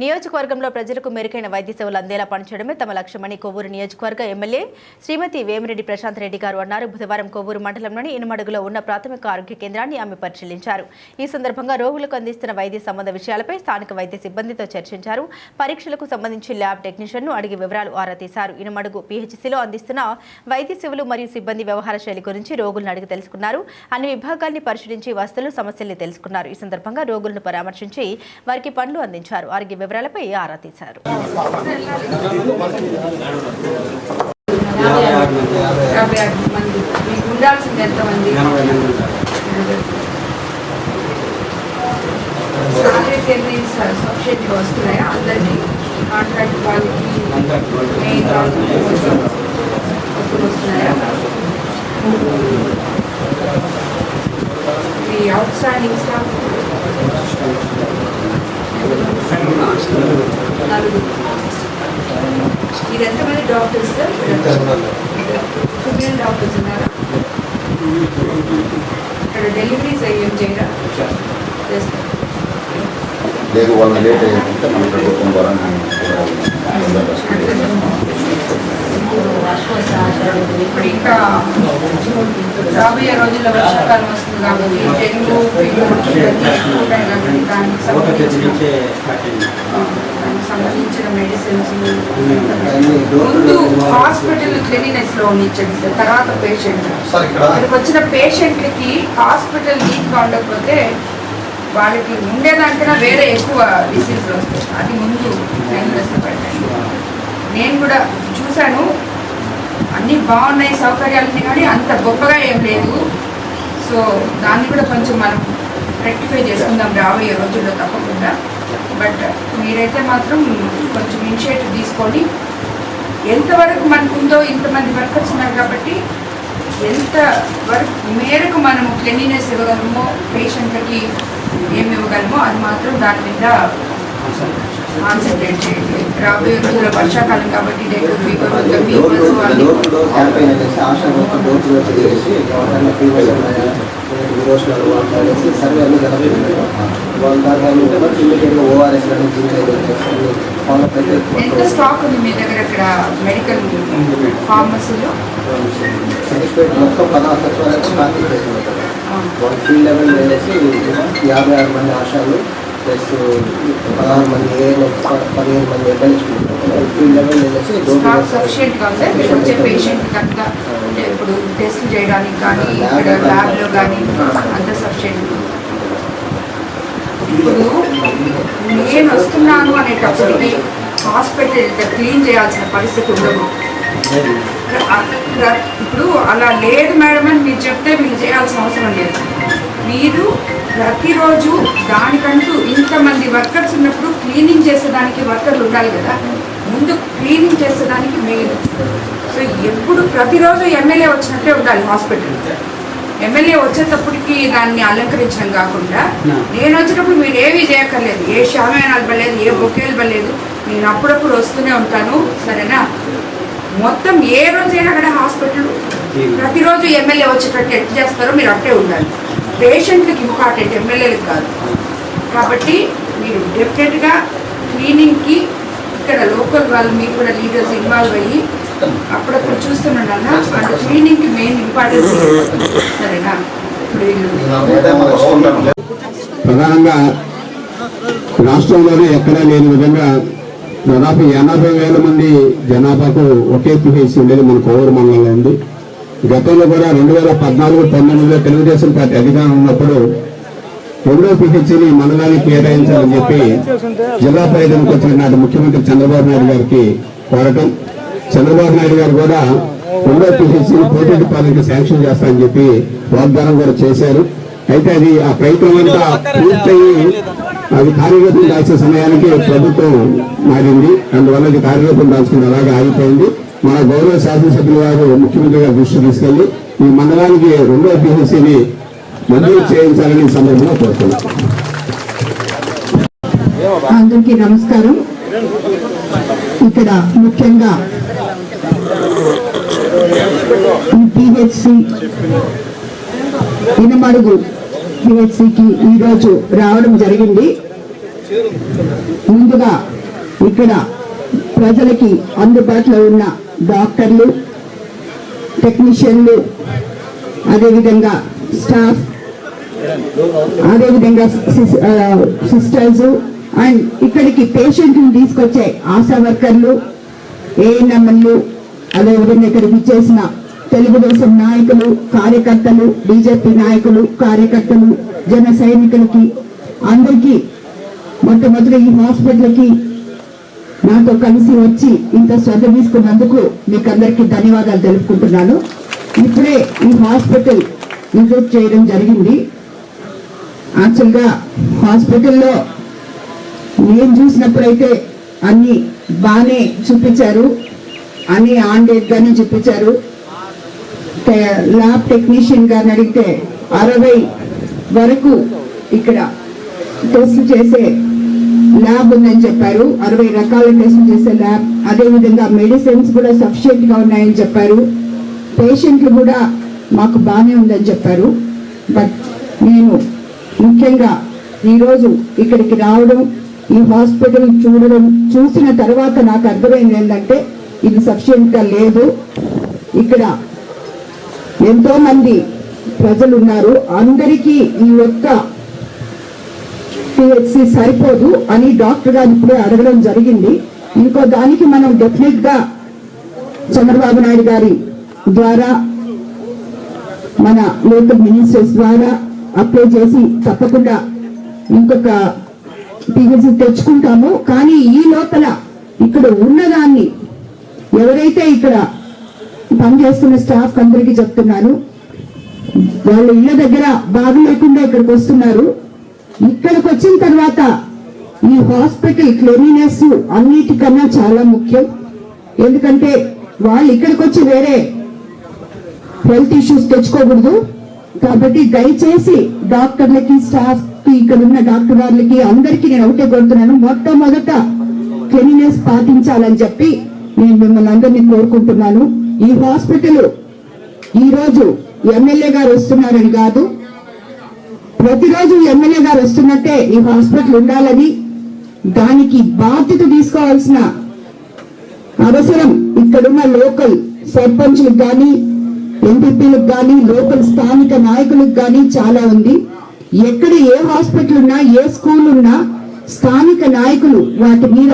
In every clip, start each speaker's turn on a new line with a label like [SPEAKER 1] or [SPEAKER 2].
[SPEAKER 1] నియోజకవర్గంలో ప్రజలకు మెరుగైన వైద్య సేవలు అందేలా పనిచేయడమే తమ లక్ష్యమని కొవ్వూరు నియోజకవర్గ ఎమ్మెల్యే శ్రీమతి వేమిరెడ్డి ప్రశాంత్ రెడ్డి గారు అన్నారు. బుధవారం కొవ్వూరు మండలంలోని ఇనుమడుగులో ఉన్న ప్రాథమిక ఆరోగ్య కేంద్రాన్ని ఆమె పరిశీలించారు. ఈ సందర్భంగా రోగులకు అందిస్తున్న వైద్య సంబంధ విషయాలపై స్థానిక వైద్య సిబ్బందితో చర్చించారు. పరీక్షలకు సంబంధించి ల్యాబ్ టెక్నీషియన్ను అడిగి వివరాలు ఆరా తీశారు. ఇనుమడుగు పీహెచ్సీలో అందిస్తున్న వైద్య సేవలు మరియు సిబ్బంది వ్యవహార శైలి గురించి రోగులను అడిగి తెలుసుకున్నారు. అన్ని విభాగాల్ని పరిశీలించి వస్తువులు సమస్యల్ని తెలుసుకున్నారు. ఈ సందర్భంగా రోగులను పరామర్శించి వారికి పనులు అందించారు. ఆరోగ్య వివరాలపై ఆరా తీశారు.
[SPEAKER 2] యాభై మంది సబ్సిడీలు వస్తున్నాయా అందరికీ కాంట్రాక్ట్ వాళ్ళకి మెయిన్ అప్పుడు వస్తున్నాయా మీ అవుట్ స్టాండింగ్ స్టాఫ్ మీరు ఎంతమంది డాక్టర్స్? సార్ ఫిమేల్ డాక్టర్స్ ఉన్నారా? ఇక్కడ డెలివరీస్ అయ్యేం చేయరా?
[SPEAKER 3] లేదు వాళ్ళని లేట్ అయ్యారంటే మన ప్రభుత్వం ద్వారా
[SPEAKER 2] ఇప్పుడు ఇంకా రాబోయే రోజుల్లో వర్షాకాలం వస్తుంది కాబట్టి డెంగ్యూ ఇవన్నీ ఉంటాయి కాబట్టి దానికి సంబంధించిన ఆ, దానికి సంబంధించిన మెడిసిన్స్ ముందు హాస్పిటల్ క్లీనినెస్లో ఉండించండి సార్ తర్వాత పేషెంట్
[SPEAKER 3] సార్ ఇక్కడ
[SPEAKER 2] ఇక్కడికి వచ్చిన పేషెంట్లకి హాస్పిటల్ నీట్గా ఉండకపోతే వాళ్ళకి ఉండేదానికన్నా వేరే ఎక్కువ డిసీజ్లు వస్తాయి అది ముందు నేను కూడా చూశాను అన్నీ బాగున్నాయి సౌకర్యాలన్నీ కానీ అంత గొప్పగా ఏం లేదు. సో దాన్ని కూడా కొంచెం మనం రెక్టిఫై చేసుకుందాం రాబోయే రోజుల్లో తప్పకుండా. బట్ మీరైతే మాత్రం కొంచెం ఇనిషియేటివ్ తీసుకొని ఎంతవరకు మనకు ఉందో ఇంతమంది వర్కర్స్ ఉన్నారు కాబట్టి ఎంత వరకు మేరకు మనము క్లెన్లీనెస్ ఇవ్వగలమో పేషెంట్లకి ఏమి ఇవ్వగలమో అది మాత్రం దాని మీద కాన్సన్ట్రేట్ చేయండి రాబోయే రోజుల్లో వర్షాకాలం కాబట్టి డెంగ్యూ ఫీవర్
[SPEAKER 4] ఎవరికైనా ఫీవర్స్ వాళ్ళు
[SPEAKER 2] ఎంత స్టాక్ ఉంది మీ దగ్గర ఇక్కడ మెడికల్ ఫార్మసీలో?
[SPEAKER 4] మొత్తం పదహారు సచివాలయాలు చేసి ఫీల్డ్ లెవెల్ వేసి యాభై ఆరు మంది ఆశాలు. ప్లస్ పదహారు మంది ఏఎన్ఎస్ పదిహేను మంది ఫీల్డ్ లెవెల్
[SPEAKER 2] అంటే ఇప్పుడు టెస్ట్ చేయడానికి కానీ ల్యాబ్లో కానీ అంత సఫిషియెంట్ ఇప్పుడు నేను వస్తున్నాను అనేటప్పటికి హాస్పిటల్ క్లీన్ చేయాల్సిన పరిస్థితి ఉండదు. ఇప్పుడు అలా లేదు మేడం అని మీరు చెప్తే మీరు చేయాల్సిన అవసరం లేదు. మీరు ప్రతిరోజు దానికంటూ ఇంతమంది వర్కర్స్ ఉన్నప్పుడు క్లీనింగ్ చేసేదానికి వర్కర్లు ఉండాలి కదా. ముందు క్లీనింగ్ చేసేదానికి మెయిన్. సో ఎప్పుడు ప్రతిరోజు ఎమ్మెల్యే వచ్చినట్టే ఉండాలి హాస్పిటల్. ఎమ్మెల్యే వచ్చేటప్పటికి దాన్ని అలంకరించడం కాకుండా నేను వచ్చేటప్పుడు మీరు ఏమీ చేయక్కర్లేదు. ఏ షామేనాలు పడలేదు ఏ బొకేలు పడలేదు. నేను అప్పుడప్పుడు వస్తూనే ఉంటాను. సరేనా? మొత్తం ఏ రోజైనా అక్కడ హాస్పిటల్ ప్రతిరోజు ఎమ్మెల్యే వచ్చేటట్టు ఎట్లా చేస్తారో మీరు అట్టే ఉండాలి. పేషెంట్లకు ఇంపార్టెంట్ ఎమ్మెల్యేలకు కాదు. కాబట్టి మీరు డెఫినెట్గా క్లీనింగ్కి ఇక్కడ లోకల్ వాళ్ళు మీరు కూడా లీడర్స్ ఇన్వాల్వ్ అయ్యి అప్పుడప్పుడు చూస్తున్నాను అన్న అంటే క్లీనింగ్కి మెయిన్ ఇంపార్టెన్స్ సరేనా?
[SPEAKER 5] ప్రధానంగా రాష్ట్రంలోనే ఎక్కడా లేని విధంగా దాదాపు ఎనభై వేల మంది జనాభాకు ఒకే పిహెచ్ ఉండేది మన కోవూరు మండలంలో ఉంది. గతంలో కూడా రెండు వేల పద్నాలుగు పంతొమ్మిదిలో తెలుగుదేశం పార్టీ అధికారం ఉన్నప్పుడు రెండో పిహెచ్ని మండలానికి కేటాయించాలని చెప్పి జిల్లా పర్యటనకు వచ్చిన నాటి ముఖ్యమంత్రి చంద్రబాబు నాయుడు గారికి కోరటం. చంద్రబాబు నాయుడు గారు కూడా రెండో పిహెచ్ని పోటీ పాలనకి శాంక్షన్ చేస్తామని చెప్పి వాగ్దానం కూడా చేశారు. అయితే అది ఆ ప్రయత్నం అంతా పూర్తయి అది కార్యరూపం దాల్చిన సమయానికి ప్రభుత్వం మారింది. అందువల్ల అది కార్యరూపం దాల్చుకుని అలాగే ఆగిపోయింది. మన గౌరవ శాసనసభ్యుల వారు ముఖ్యమంత్రి గారు దృష్టి తీసుకెళ్ళి ఈ మండలానికి రెండో పిహెచ్సిని మంజూరు చేయించాలని సందర్భంగా కోరుతున్నాం.
[SPEAKER 6] అందరికీ నమస్కారం. ఇక్కడ ముఖ్యంగా పిహెచ్సి ఇనమడుగు పిహెచ్సికి ఈరోజు రావడం జరిగింది. ముందుగా ఇక్కడ ప్రజలకి అందుబాటులో ఉన్న డాక్టర్లు టెక్నీషియన్లు అదేవిధంగా స్టాఫ్ అదేవిధంగా సిస్టర్స్ అండ్ ఇక్కడికి పేషెంట్ని తీసుకొచ్చే ఆశా వర్కర్లు ఏఎన్ఎంఎల్లు అదేవిధంగా ఇక్కడికి ఇచ్చేసిన తెలుగుదేశం నాయకులు కార్యకర్తలు బీజేపీ నాయకులు కార్యకర్తలు జన సైనికులకి అందరికీ మొట్టమొదటి ఈ హాస్పిటల్కి నాతో కలిసి వచ్చి ఇంత శ్రద్ధ తీసుకున్నందుకు మీకు అందరికీ ధన్యవాదాలు తెలుపుకుంటున్నాను. ఇప్పుడే ఈ హాస్పిటల్ విజిట్ చేయడం జరిగింది. యాక్చువల్గా హాస్పిటల్లో నేను చూసినప్పుడైతే అన్ని బాగానే చూపించారు. అన్ని ఆన్ డేట్ గానే చూపించారు. ల్యాబ్ టెక్నీషియన్ గారిని అడిగితే అరవై వరకు ఇక్కడ టెస్ట్ చేసే ల్యాబ్ ఉందని చెప్పారు. అరవై రకాల టెస్ట్ చేసే ల్యాబ్. అదే విధంగా మెడిసిన్స్ కూడా సఫిషియెంట్గా ఉన్నాయని చెప్పారు. పేషెంట్లు కూడా మాకు బాగానే ఉందని చెప్పారు. బట్ నేను ముఖ్యంగా ఈరోజు ఇక్కడికి రావడం ఈ హాస్పిటల్ చూడడం చూసిన తర్వాత నాకు అర్థమైంది ఏంటంటే ఇది సఫిషియెంట్గా లేదు. ఇక్కడ ఎంతోమంది ప్రజలు ఉన్నారు. అందరికీ ఈ యొక్క పిహెచ్సి సరిపోదు అని డాక్టర్ గారు ఇప్పుడే అడగడం జరిగింది. ఇంకో దానికి మనం డెఫినెట్గా చంద్రబాబు నాయుడు గారి ద్వారా మన లోకల్ మినిస్టర్స్ ద్వారా అప్లై చేసి తప్పకుండా ఇంకొక పిహెచ్సి తెచ్చుకుంటాము. కానీ ఈ లోపల ఇక్కడ ఉన్నదాన్ని ఎవరైతే ఇక్కడ పనిచేస్తున్న స్టాఫ్ అందరికీ చెప్తున్నాను వాళ్ళ ఇళ్ళ దగ్గర బాగు లేకుండా ఇక్కడికి వస్తున్నారు. ఇక్కడికి వచ్చిన తర్వాత ఈ హాస్పిటల్ క్లెనినెస్ అన్నిటికన్నా చాలా ముఖ్యం. ఎందుకంటే వాళ్ళు ఇక్కడికి వచ్చి వేరే హెల్త్ ఇష్యూస్ తెచ్చుకోకూడదు. కాబట్టి దయచేసి డాక్టర్లకి స్టాఫ్కి ఇక్కడ ఉన్న డాక్టర్ వాళ్ళకి అందరికీ నేను ఒకటే కోరుతున్నాను. మొట్టమొదట క్లెనినెస్ పాటించాలని చెప్పి నేను మిమ్మల్ని అందరినీ కోరుకుంటున్నాను. ఈ హాస్పిటల్ ఈరోజు ఎమ్మెల్యే గారు వస్తున్నారని కాదు ప్రతిరోజు ఎమ్మెల్యే గారు వస్తున్నట్టే ఈ హాస్పిటల్ ఉండాలని దానికి బాధ్యత తీసుకోవాల్సిన అవసరం ఇక్కడున్న లోకల్ సర్పంచ్లకు కానీ ఎంపీపీలకు కానీ లోకల్ స్థానిక నాయకులకు కానీ చాలా ఉంది. ఎక్కడ ఏ హాస్పిటల్ ఉన్నా ఏ స్కూల్ ఉన్నా స్థానిక నాయకులు వాటి మీద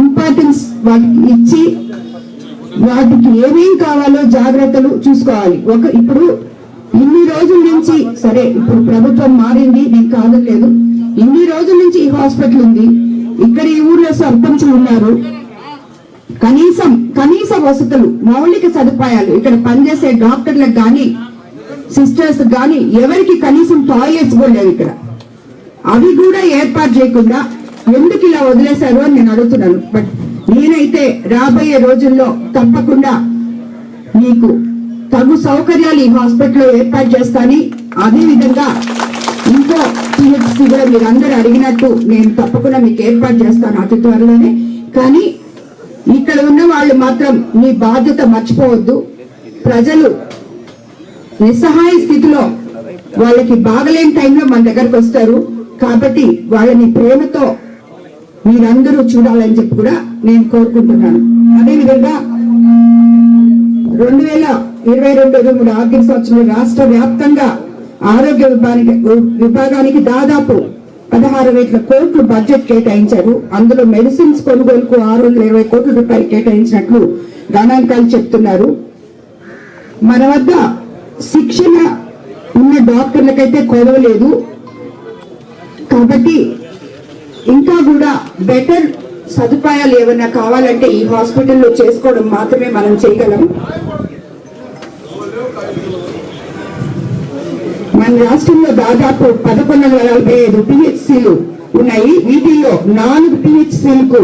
[SPEAKER 6] ఇంపార్టెన్స్ వాటికి ఇచ్చి వాటికి ఏమేం కావాలో జాగ్రత్తలు చూసుకోవాలి. ఒక ఇప్పుడు ఇన్ని రోజుల నుంచి సరే ఇప్పుడు ప్రభుత్వం మారింది నేను కాదలేదు ఇన్ని రోజుల నుంచి ఈ హాస్పిటల్ ఉంది. ఇక్కడ ఈ ఊర్లో సర్పంచులు ఉన్నారు. కనీసం కనీస వసతులు మౌలిక సదుపాయాలు ఇక్కడ పనిచేసే డాక్టర్లకు కానీ సిస్టర్స్ కానీ ఎవరికి కనీసం టాయిలెట్స్ కూడా లేవు ఇక్కడ. అవి కూడా ఏర్పాటు చేయకుండా ఎందుకు ఇలా వదిలేశారు అని నేను అడుగుతున్నాను. బట్ నేనైతే రాబోయే రోజుల్లో తప్పకుండా మీకు తగు సౌకర్యాలు ఈ హాస్పిటల్లో ఏర్పాటు చేస్తాని. అదే విధంగా ఇంకో పిహెచ్సి కూడా మీరు అందరు అడిగినట్టు నేను తప్పకుండా మీకు ఏర్పాటు చేస్తాను అతి త్వరలోనే. కానీ ఇక్కడ ఉన్న వాళ్ళు మాత్రం మీ బాధ్యత మర్చిపోవద్దు. ప్రజలు నిస్సహాయ స్థితిలో వాళ్ళకి బాగలేని టైంలో మన దగ్గరకు వస్తారు. కాబట్టి వాళ్ళని ప్రేమతో మీరందరూ చూడాలని చెప్పి కూడా నేను కోరుకుంటున్నాను. అదేవిధంగా రెండు వేల ఇరవై రెండు ఇరవై మూడు ఆర్థిక సంవత్సరంలో రాష్ట్ర వ్యాప్తంగా ఆరోగ్య విభాగానికి విభాగానికి దాదాపు పదహారు వేల కోట్లు బడ్జెట్ కేటాయించారు. అందులో మెడిసిన్స్ కొనుగోలుకు ఆరు వందల ఇరవై కోట్ల రూపాయలు కేటాయించినట్లు గణాంకాలు చెప్తున్నారు. మన వద్ద శిక్షణ ఉన్న డాక్టర్లకైతే కొలవలేదు కాబట్టి ఇంకా కూడా బెటర్ సదుపాయాలు ఏమైనా కావాలంటే ఈ హాస్పిటల్లో చేసుకోవడం మాత్రమే మనం చేయగలం. మన రాష్ట్రంలో దాదాపు పదకొండు వందల నలభై ఐదు పిహెచ్సిలు ఉన్నాయి. వీటిల్లో నాలుగు పిహెచ్సిలకు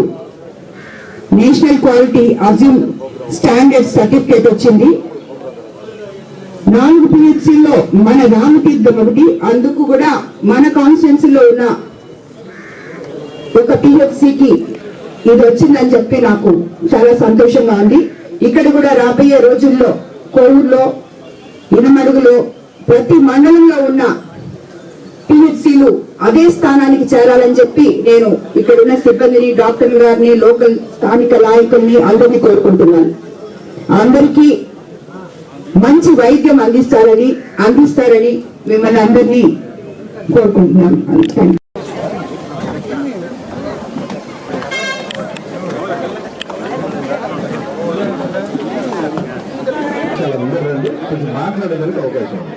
[SPEAKER 6] national quality assurance standard certificate వచ్చింది. నాలుగు పిహెచ్సిల్లో మన రామతీర్థం ఒకటి అందుకు కూడా మన కాన్స్టిట్యున్సీలో ఉన్న ఒక పిహెచ్సికి ఇది వచ్చిందని చెప్పి నాకు చాలా సంతోషంగా ఉంది. ఇక్కడ కూడా రాబోయే రోజుల్లో కోవూరులో ఇనమడుగులో ప్రతి మండలంలో ఉన్న పిహెచ్సిలు అదే స్థానానికి చేరాలని చెప్పి నేను ఇక్కడ ఉన్న సిబ్బందిని డాక్టర్ గారిని లోకల్ స్థానిక నాయకుల్ని అందరినీ కోరుకుంటున్నాను. అందరికీ మంచి వైద్యం అందిస్తారని అందిస్తారని మిమ్మల్ని అందరినీ కోరుకుంటున్నాను థ్యాంక్ యూ.
[SPEAKER 5] చాలా ముందర రండి కొంచెం మాట్లాడడానికి అవకాశం ఉంది